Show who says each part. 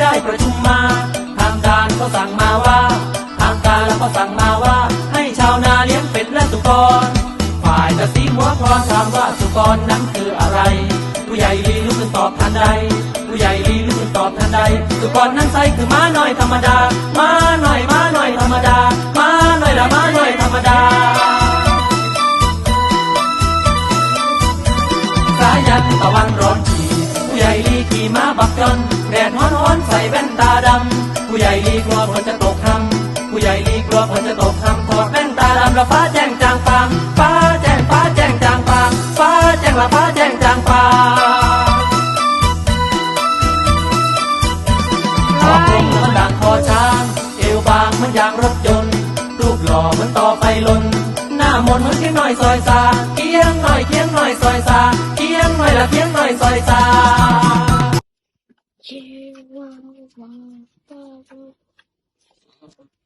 Speaker 1: ได้ประชุมมา ทางการก็สั่งมาว่า ทางการแล้วก็สั่งมาว่า ให้ชาวนาเลี้ยงเป็ดและสุกร ฝ่ายตะสีหัวครอถามว่าสุกรนั้นคืออะไร ผู้ใหญ่ลีลุกขึ้นตอบทันใด ผู้ใหญ่ลีลุกขึ้นตอบทันใด สุกรนั้นไซคือม้าน้อยธรรมดา ม้าน้อยม้าน้อยธรรมดา ม้าน้อยละม้าน้อยธรรมดาสายันตะวันร้อนฉีผู้ใหญ่ลีขี่ม้าบักจน ใส่แว่นตาดำ ผู้ใหญ่ลีกลัวฝนจะตกคำผู้ใหญ่ลีกลัวฝนจะตกคำถอดแว่นตาดำแล้วฟ้าแจ้งจางปางฟ้าแจ้งฟ้าแจ้งจางปางฟ้าแจ้งละฟ้าแจ้งจางปางขอบลงมือนด่างคอช้าง เอวบางมือนยางรถยนต์รูปหล่อเหมือนต่อไฟลนหน้ามนเหมือนเคียงหน่อยซอยซาเคียงหน่อยเคียงหน่อยซอยซาเคียงหน่อยละเคียงหน่อยซอยซา
Speaker 2: 사랑과 사랑